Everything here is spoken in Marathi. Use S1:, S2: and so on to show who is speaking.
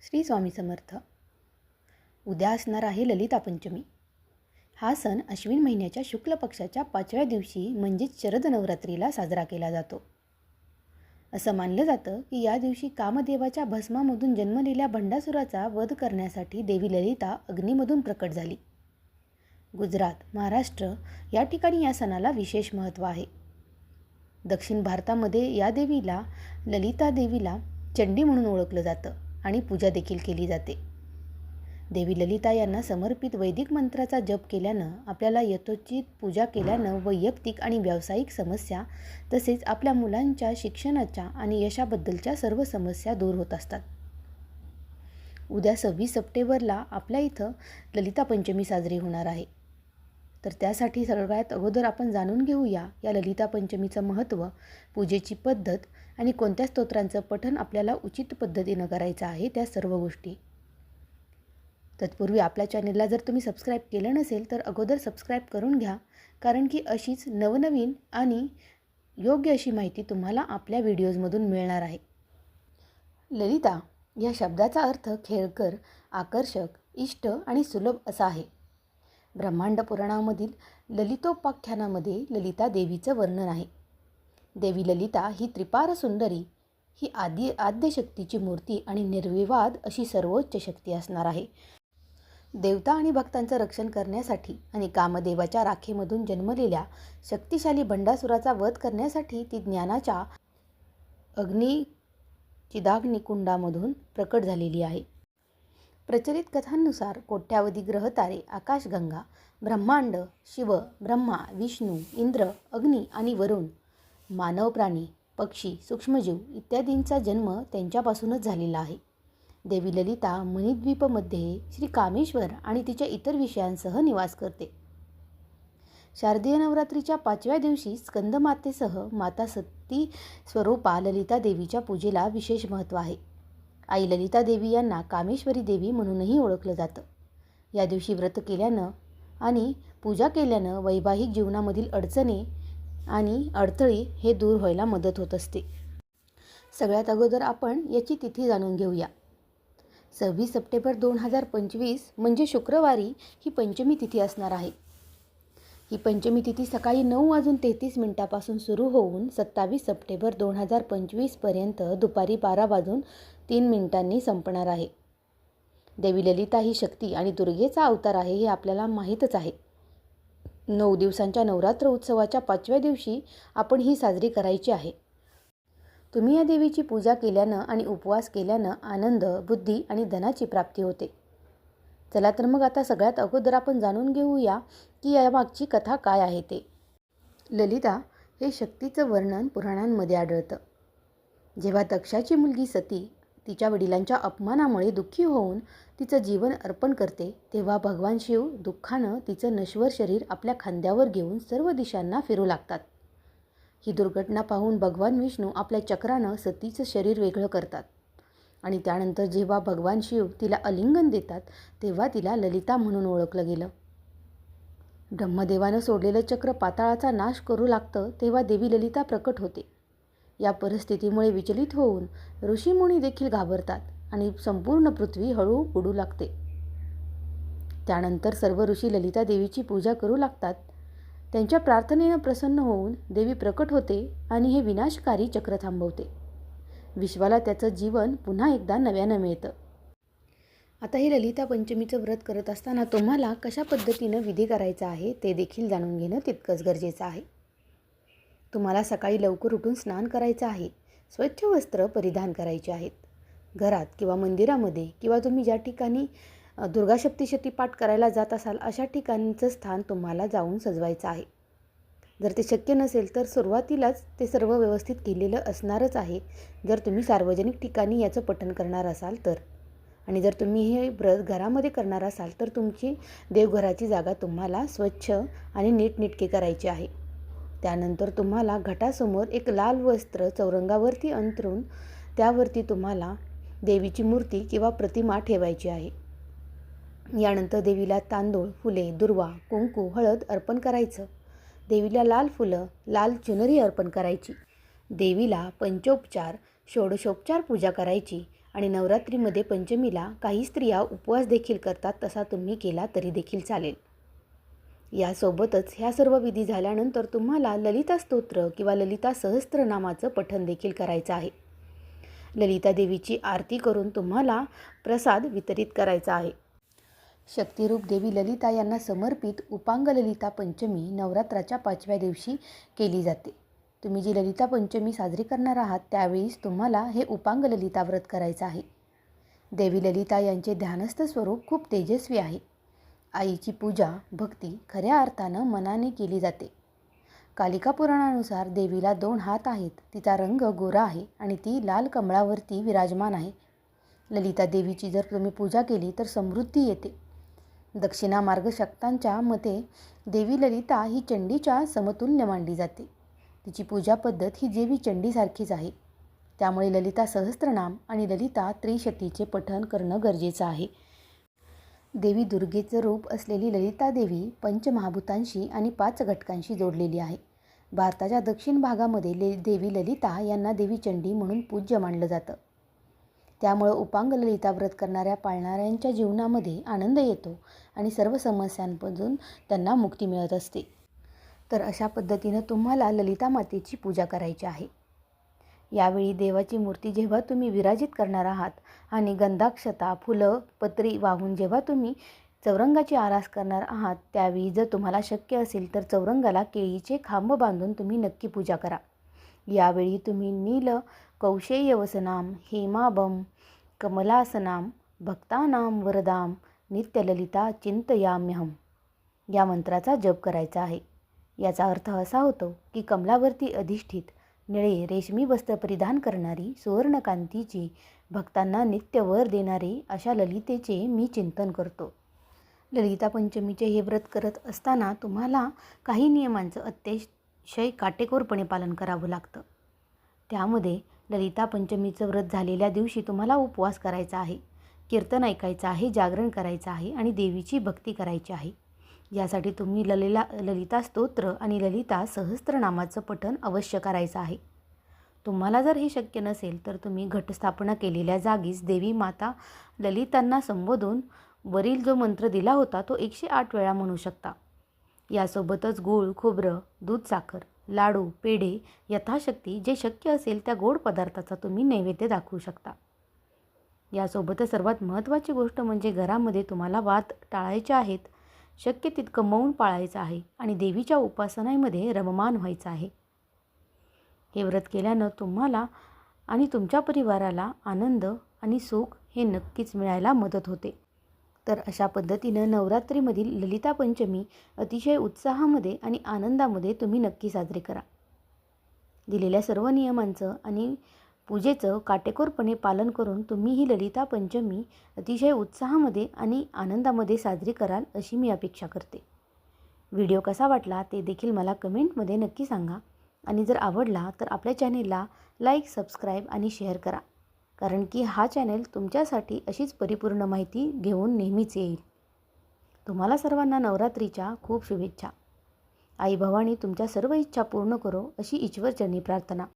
S1: श्री स्वामी समर्थ. उद्या असणार आहे ललिता पंचमी. हा सण अश्विन महिन्याच्या शुक्ल पक्षाच्या पाचव्या दिवशी म्हणजेच शरद नवरात्रीला साजरा केला जातो. असं मानलं जातं की या दिवशी कामदेवाच्या भस्मामधून जन्मलेल्या भंडासुराचा वध करण्यासाठी देवी ललिता अग्नीमधून प्रकट झाली. गुजरात महाराष्ट्र या ठिकाणी या सणाला विशेष महत्त्व आहे. दक्षिण भारतामध्ये या देवीला ललिता देवीला चंडी म्हणून ओळखलं जातं. आणि पूजा देखील केली जाते. देवी ललिता यांना समर्पित वैदिक मंत्राचा जप केल्यानं आपल्याला यथोचित पूजा केल्यानं वैयक्तिक आणि व्यावसायिक समस्या तसेच आपल्या मुलांच्या शिक्षणाच्या आणि यशाबद्दलच्या सर्व समस्या दूर होत असतात. उद्या सव्वीस सप्टेंबरला आपल्या इथं ललिता पंचमी साजरी होणार आहे. तर त्यासाठी सगळ्यात अगोदर आपण जाणून घेऊया या ललिता पंचमीचं महत्त्व पूजेची पद्धत आणि कोणत्या स्तोत्रांचं पठण आपल्याला उचित पद्धतीनं करायचं आहे त्या सर्व गोष्टी. तत्पूर्वी आपल्या चॅनेलला जर तुम्ही सबस्क्राईब केलं नसेल तर अगोदर सबस्क्राईब करून घ्या. कारण की अशीच नवनवीन आणि योग्य अशी माहिती तुम्हाला आपल्या व्हिडिओजमधून मिळणार आहे. ललिता या शब्दाचा अर्थ खेळकर आकर्षक इष्ट आणि सुलभ असा आहे. ब्रह्मांड पुराणामधील ललितोपाख्यानामध्ये ललिता देवीचं वर्णन आहे. देवी ललिता ही त्रिपार सुंदरी ही आदि आद्यशक्तीची मूर्ती आणि निर्विवाद अशी सर्वोच्च शक्ती असणार आहे. देवता आणि भक्तांचं रक्षण करण्यासाठी आणि कामदेवाच्या राखेमधून जन्मलेल्या शक्तिशाली भंडासुराचा वध करण्यासाठी ती ज्ञानाच्या अग्नी चिदाग्निकुंडामधून प्रकट झालेली आहे. प्रचलित कथांनुसार कोट्यावधी ग्रहतारे आकाशगंगा ब्रह्मांड शिव ब्रह्मा विष्णू इंद्र अग्नी आणि वरुण मानव प्राणी पक्षी सूक्ष्मजीव इत्यादींचा जन्म त्यांच्यापासूनच झालेला आहे. देवी ललिता मणिद्वीपमध्ये श्री कामेश्वर आणि तिच्या इतर विषयांसह निवास करते. शारदीय नवरात्रीच्या पाचव्या दिवशी स्कंदमातेसह माता सती स्वरूपा ललिता देवीच्या पूजेला विशेष महत्त्व आहे. आई ललिता देवी यांना कामेश्वरी देवी म्हणूनही ओळखलं जातं. या दिवशी व्रत केल्यानं आणि पूजा केल्यानं वैवाहिक जीवनामधील अडचणी आणि अडथळी हे दूर व्हायला मदत होत असते. सगळ्यात अगोदर आपण याची तिथी जाणून घेऊया. सव्वीस सप्टेंबर दोन हजार पंचवीस म्हणजे शुक्रवारी ही पंचमी तिथी असणार आहे. ही पंचमी तिथी सकाळी नऊ वाजून तेहतीस मिनिटापासून सुरू होऊन सत्तावीस सप्टेंबर दोन हजार पंचवीसपर्यंत दुपारी बारा वाजून तीन मिनिटांनी संपणार आहे. देवी ललिता ही शक्ती आणि दुर्गेचा अवतार आहे हे आपल्याला माहीतच आहे. नऊ दिवसांच्या नवरात्र उत्सवाच्या पाचव्या दिवशी आपण ही साजरी करायची आहे. तुम्ही या देवीची पूजा केल्यानं आणि उपवास केल्यानं आनंद बुद्धी आणि धनाची प्राप्ती होते. चला तर मग आता सगळ्यात अगोदर आपण जाणून घेऊया की यामागची कथा काय आहे ते. ललिता हे शक्तीचं वर्णन पुराणांमध्ये आढळतं. जेव्हा दक्षाची मुलगी सती तिच्या वडिलांच्या अपमानामुळे दुःखी होऊन तिचं जीवन अर्पण करते तेव्हा भगवान शिव दुःखानं तिचं नश्वर शरीर आपल्या खांद्यावर घेऊन सर्व दिशांना फिरू लागतात. ही दुर्घटना पाहून भगवान विष्णू आपल्या चक्रानं सतीचं शरीर वेगळं करतात. आणि त्यानंतर जेव्हा भगवान शिव तिला अलिंगन देतात तेव्हा तिला ललिता म्हणून ओळखलं गेलं. ब्रह्मदेवानं सोडलेलं चक्र पाताळाचा नाश करू लागतं तेव्हा देवी ललिता प्रकट होते. या परिस्थितीमुळे विचलित होऊन ऋषीमुनी देखील घाबरतात आणि संपूर्ण पृथ्वी हळू उडू लागते. त्यानंतर सर्व ऋषी ललिता देवीची पूजा करू लागतात. त्यांच्या प्रार्थनेनं प्रसन्न होऊन देवी प्रकट होते आणि हे विनाशकारी चक्र थांबवते. विश्वाला त्याचं जीवन पुन्हा एकदा नव्यानं मिळतं. आता हे ललिता पंचमीचं व्रत करत असताना तुम्हाला कशा पद्धतीनं विधी करायचा आहे ते देखील जाणून घेणं तितकंच गरजेचं आहे. तुम्हाला सकाळी लवकर उठून स्नान करायचं आहे. स्वच्छ वस्त्र परिधान करायचे आहेत. घरात किंवा मंदिरामध्ये किंवा तुम्ही ज्या ठिकाणी दुर्गा सप्तशती पाठ करायला जात असाल अशा ठिकाणचं स्थान तुम्हाला जाऊन सजवायचं आहे. जर ते शक्य नसेल तर सुरुवातीलाच ते सर्व व्यवस्थित केलेलं असणारच आहे. जर तुम्ही सार्वजनिक ठिकाणी याचं पठण करणार असाल तर. आणि जर तुम्ही हे व्रत घरामध्ये करणार असाल तर तुमची देवघराची जागा तुम्हाला स्वच्छ आणि नीटनेटके करायची आहे. त्यानंतर तुम्हाला घटासमोर एक लाल वस्त्र चौरंगावरती अंतरून त्यावरती तुम्हाला देवीची मूर्ती किंवा प्रतिमा ठेवायची आहे. यानंतर देवीला तांदूळ फुले दुर्वा कुंकू हळद अर्पण करायचं. देवीला लाल फुलं लाल चुनरी अर्पण करायची. देवीला पंचोपचार षोडशोपचार पूजा करायची आणि नवरात्रीमध्ये पंचमीला काही स्त्रिया उपवास देखील करतात तसा तुम्ही केला तरी देखील चालेल. यासोबतच ह्या सर्व विधी झाल्यानंतर तुम्हाला ललिता स्तोत्र किंवा ललिता सहस्त्रनामाचं पठण देखील करायचं आहे. ललिता देवीची आरती करून तुम्हाला प्रसाद वितरित करायचा आहे. शक्तिरूप देवी ललिता यांना समर्पित उपांग ललिता पंचमी नवरात्राच्या पाचव्या दिवशी केली जाते. तुम्ही जी ललिता पंचमी साजरी करणार आहात त्यावेळीस तुम्हाला हे उपांग ललिता व्रत करायचं आहे. देवी ललिता यांचे ध्यानस्थ स्वरूप खूप तेजस्वी आहे. आईची पूजा भक्ती खऱ्या अर्थानं मनाने केली जाते. कालिका पुराणानुसार देवीला दोन हात आहेत. तिचा रंग गोरा आहे आणि ती लाल कमळावरती विराजमान आहे. ललिता देवीची जर तुम्ही पूजा केली तर समृद्धी येते. दक्षिणा मार्गशक्तांच्या मते देवी ललिता ही चंडीच्या समतुल्य मांडली जाते. तिची पूजा पद्धत ही देवी चंडीसारखीच आहे. त्यामुळे ललिता सहस्त्रनाम आणि ललिता त्रिशतीचे पठण करणं गरजेचं आहे. देवी दुर्गेचं रूप असलेली ललिता देवी पंचमहाभूतांशी आणि पाच घटकांशी जोडलेली आहे. भारताच्या दक्षिण भागामध्ये ले देवी ललिता यांना देवी चंडी म्हणून पूज्य मानलं जातं. त्यामुळं उपांग ललिता व्रत करणाऱ्या पाळणाऱ्यांच्या जीवनामध्ये आनंद येतो आणि सर्व समस्यांपासून त्यांना मुक्ती मिळत असते. तर अशा पद्धतीनं तुम्हाला ललिता मातेची पूजा करायची आहे. यावेळी देवाची मूर्ती जेव्हा तुम्ही विराजित करणार आहात आणि गंधाक्षता फुलं पत्री वाहून जेव्हा तुम्ही चौरंगाची आरास करणार आहात त्यावेळी जर तुम्हाला शक्य असेल तर चौरंगाला केळीचे खांब बांधून तुम्ही नक्की पूजा करा. यावेळी तुम्ही नील कौशेयवसनाम हेमाबम कमलासनाम भक्तानाम वरदाम नित्यललिता चिंतयाम्यहम या मंत्राचा जप करायचा आहे. याचा अर्थ असा होतो की कमलावरती अधिष्ठित निळे रेशमी वस्त्र परिधान करणारी सुवर्णकांतीची भक्तांना नित्य वर देणारे अशा ललितेचे मी चिंतन करतो. ललिता पंचमीचे हे व्रत करत असताना तुम्हाला काही नियमांचं अतिशय काटेकोरपणे पालन करावं लागतं. त्यामध्ये ललिता पंचमीचं व्रत झालेल्या दिवशी तुम्हाला उपवास करायचा आहे कीर्तन ऐकायचं आहे जागरण करायचं आहे आणि देवीची भक्ती करायची आहे. यासाठी तुम्ही ललिला ललिता स्तोत्र आणि ललिता सहस्त्रनामाचं पठण अवश्य करायचं आहे. तुम्हाला जर हे शक्य नसेल तर तुम्ही घटस्थापना केलेल्या जागीच देवी माता ललितांना संबोधून वरील जो मंत्र दिला होता तो एकशे आठ वेळा म्हणू शकता. यासोबतच गूळ खोबरं दूध साखर लाडू पेढे यथाशक्ती जे शक्य असेल त्या गोड पदार्थाचा तुम्ही नैवेद्य दाखवू शकता. यासोबतच सर्वात महत्त्वाची गोष्ट म्हणजे घरामध्ये तुम्हाला वाद टाळायचे आहेत शक्य तितकं मौन पाळायचं आहे आणि देवीच्या उपासनामध्ये रममान व्हायचं आहे. हे व्रत केल्यानं तुम्हाला आणि तुमच्या परिवाराला आनंद आणि सुख हे नक्कीच मिळायला मदत होते. तर अशा पद्धतीनं नवरात्रीमधील ललिता पंचमी अतिशय उत्साहामध्ये आणि आनंदामध्ये तुम्ही नक्की साजरे करा. दिलेल्या सर्व नियमांचं आणि पूजेचं काटेकोरपणे पालन करून तुम्ही ही ललिता पंचमी अतिशय उत्साहामध्ये आणि आनंदामध्ये साजरी कराल अशी मी अपेक्षा करते. व्हिडिओ कसा वाटला ते देखील मला कमेंटमध्ये नक्की सांगा. आणि जर आवडला तर आपल्या चॅनेलला लाईक सबस्क्राईब आणि शेअर करा. कारण की हा चॅनेल तुमच्यासाठी अशीच परिपूर्ण माहिती घेऊन नेहमीच येईल. तुम्हाला सर्वांना नवरात्रीच्या खूप शुभेच्छा. आई भवानी तुमच्या सर्व इच्छा पूर्ण करो अशी ईश्वरचरणी प्रार्थना.